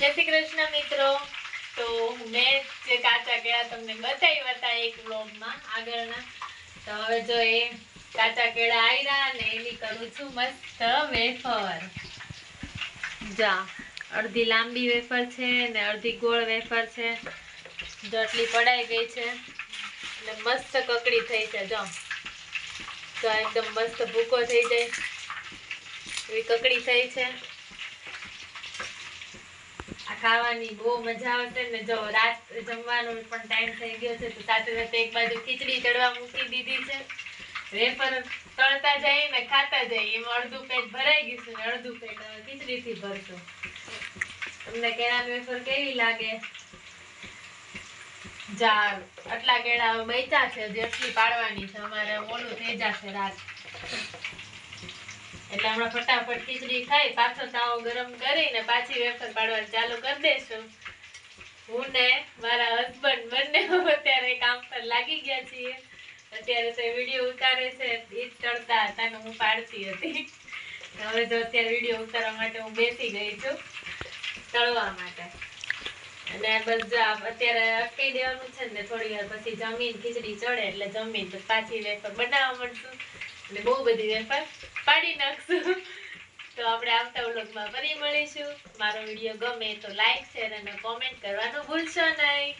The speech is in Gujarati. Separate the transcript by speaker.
Speaker 1: જય શ્રી કૃષ્ણ મિત્રો. તો મેં જે કાચા કેળા તમને બતાવ્યા હતા એક વ્લોગમાં આગળના, તો હવે જો એ કાચા કેળા આવ્યા ને એની કરું છું મસ્ત વેફર. જા, અડધી લાંબી વેફર છે ને અડધી ગોળ વેફર છે. જટલી પડાઈ ગઈ છે, એટલે મસ્ત કકડી થઈ છે, જો. તો એકદમ મસ્ત ભૂકો થઈ જાય. એવી કકડી થઈ છે. ખાવાની બહુ મજા આવશે ને જો રાત જમવાનો પણ ટાઈમ થઈ ગયો છે, તો સાથે સાથે એક બાજુ ખીચડી ચડવા મૂકી દીધી છે. વેફર તળતા જઈએ ને ખાતા જઈએ, એમાં અડધું પેટ ભરાઈ ગયું છે ને અડધું પેટ ખીચડી ખીચડીથી ભરશું. તમને કેળાની વેફર કેવી લાગે? જા, આટલા કેળા બચ્યા છે હજી એટલી પાડવાની છે, અમારે ઓલું થઈ જશે રાત. હમણાં ફટાફટ ખીચડી ખાઈ, પાછો તાવો ગરમ કરીને પાછી વેફર પાડવાનું ચાલુ કરી દઈશું હું ને મારા હસબન્ડ બંને અત્યારે કામ પર લાગી ગયા છીએ. અત્યારે તો વીડિયો ઉતારે છે એ ચડતા હતા ને હું પાડતી હતી. હવે તો અત્યારે વીડિયો ઉતારવા માટે હું બેસી ગઈ છું. ચડવા માટે. જમીન ખીચડી ચડે એટલે જમીન તો પાછી વેફર બનાવવા માંડશું અને બહુ બધી વેફર પાડી નાખશું. તો આપણે આવતા ફરી મળીશું. મારો વીડિયો ગમે તો લાઈક શેર અને કોમેન્ટ કરવાનું ભૂલશો નહીં.